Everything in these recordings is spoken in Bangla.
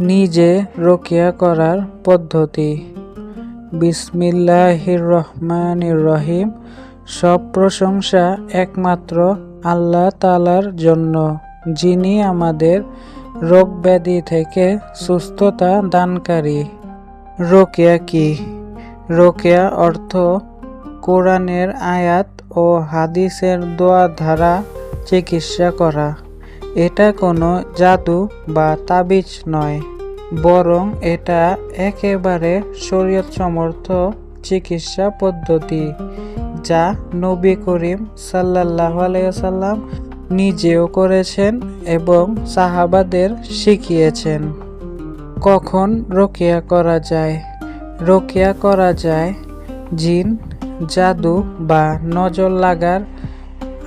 নিজে রোকেয়া করার পদ্ধতি। বিসমিল্লাহির রহমানির রহিম সব প্রশংসা একমাত্র আল্লাহ তালার জন্য, যিনি আমাদের রোগ ব্যাধি থেকে সুস্থতা দানকারী। রোকেয়া কি? রোকেয়া অর্থ কোরআনের আয়াত ও হাদিসের দোয়া ধারা চিকিৎসা করা। এটা কোনো জাদু বা তাবিজ নয়, বরং এটা একেবারে শরীয়ত সমর্থ চিকিৎসা পদ্ধতি, যা নবী করিম সাল্লাহ আলাইসাল্লাম নিজেও করেছেন এবং সাহাবাদের শিখিয়েছেন। কখন রোকেয়া করা যায়? রোকেয়া করা যায় জিন, জাদু বা নজর লাগার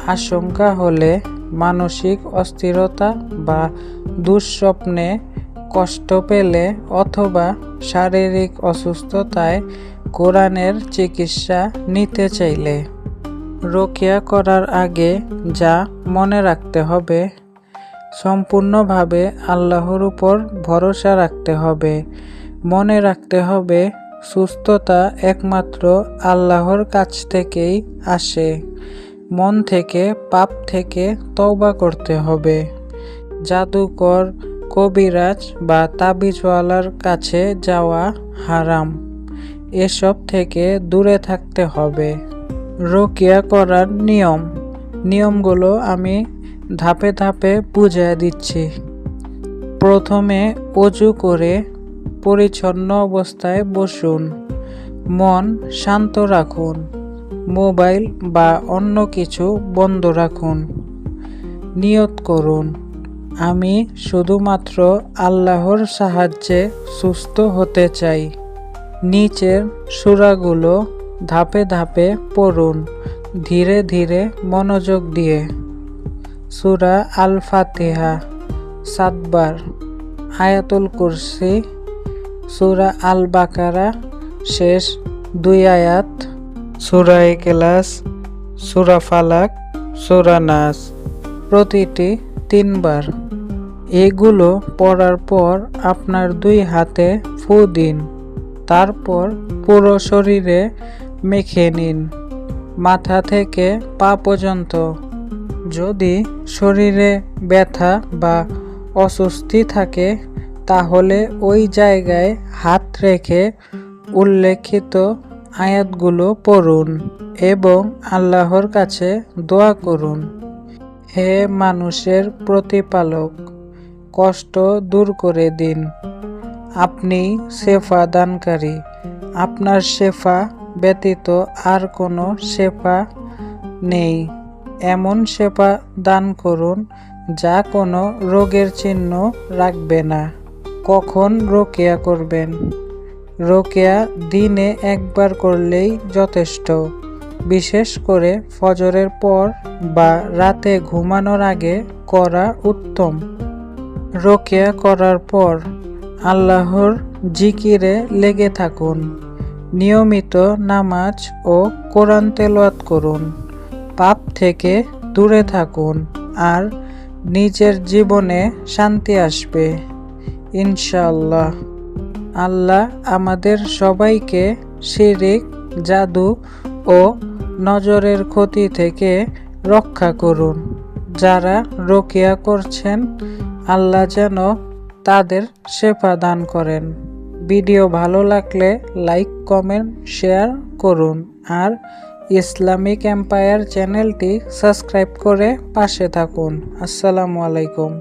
আশঙ্কা হলে মানসিক অস্থিরতা বা দুঃস্বপ্নে কষ্ট পেলে অথবা শারীরিক অসুস্থতায় কোরআনের চিকিৎসা নিতে চাইলে। রোকেয়া করার আগে যা মনে রাখতে হবে, সম্পূর্ণভাবে আল্লাহর উপর ভরসা রাখতে হবে। মনে রাখতে হবে, সুস্থতা একমাত্র আল্লাহর কাছ থেকেই আসে। মন থেকে, পাপ থেকে তওবা করতে হবে। জাদুকর কবিরাজ বা তাবিজওয়ালার কাছে যাওয়া হারাম। এসব থেকে দূরে থাকতে হবে। রোকিয়া করার নিয়ম। নিয়মগুলো আমি ধাপে ধাপে বুঝিয়ে দিচ্ছি। প্রথমে অজু করে পরিচ্ছন্ন অবস্থায় বসুন। মন শান্ত রাখুন। মোবাইল বা অন্য কিছু বন্ধ রাখুন। নিয়ত করুন, আমি শুধুমাত্র আল্লাহর সাহায্যে সুস্থ হতে চাই। নিচের সুরাগুলো ধাপে ধাপে পড়ুন, ধীরে ধীরে মনোযোগ দিয়ে। সুরা আল ফাতিহা সাতবার। আয়াতুল কুরসি, সুরা আল বাকারা শেষ দুই আয়াত। সুরা কেলাস সুরা ফালাক, সুরা নাস। প্রতিটি তিনবার। এগুলো পড়ার পর আপনার দুই হাতে ফু দিন। তারপর পুরো শরীরে মেখে নিন। মাথা থেকে পা পর্যন্ত। যদি শরীরে ব্যথা বা অস্বস্তি থাকে, তাহলে ওই জায়গায় হাত রেখে উল্লেখিত আয়াতগুলো পড়ুন এবং আল্লাহর কাছে দোয়া করুন। হে মানুষের প্রতিপালক, কষ্ট দূর করে দিন। আপনি শেফা দানকারী। আপনার শেফা ব্যতীত আর কোনো শেফা নেই। এমন সেবা দান করুন যা কোনো রোগের চিহ্ন রাখবে না। কখন রোকেয়া করবেন? রোকেয়া দিনে একবার করলেই যথেষ্ট, বিশেষ করে ফজরের পর বা রাতে ঘুমানোর আগে করা উত্তম। রোকেয়া করার পর আল্লাহর জিকিরে লেগে থাকুন, নিয়মিত নামাজ ও কোরআন তেলোয়াত করুন, পাপ থেকে দূরে থাকুন আর নিজের জীবনে শান্তি আসবে ইনশাল্লাহ আল্লাহ আমাদের সবাইকে শিরিক, জাদু ও নজরের ক্ষতি থেকে রক্ষা করুন। যারা রোকিয়া করছেন, আল্লাহ যেন তাদের সেবা দান করেন। ভিডিও ভালো লাগলে লাইক, কমেন্ট, শেয়ার করুন। আর ইসলামিক এম্পায়ার চ্যানেলটি সাবস্ক্রাইব করে পাশে থাকুন। আসসালামু আলাইকুম।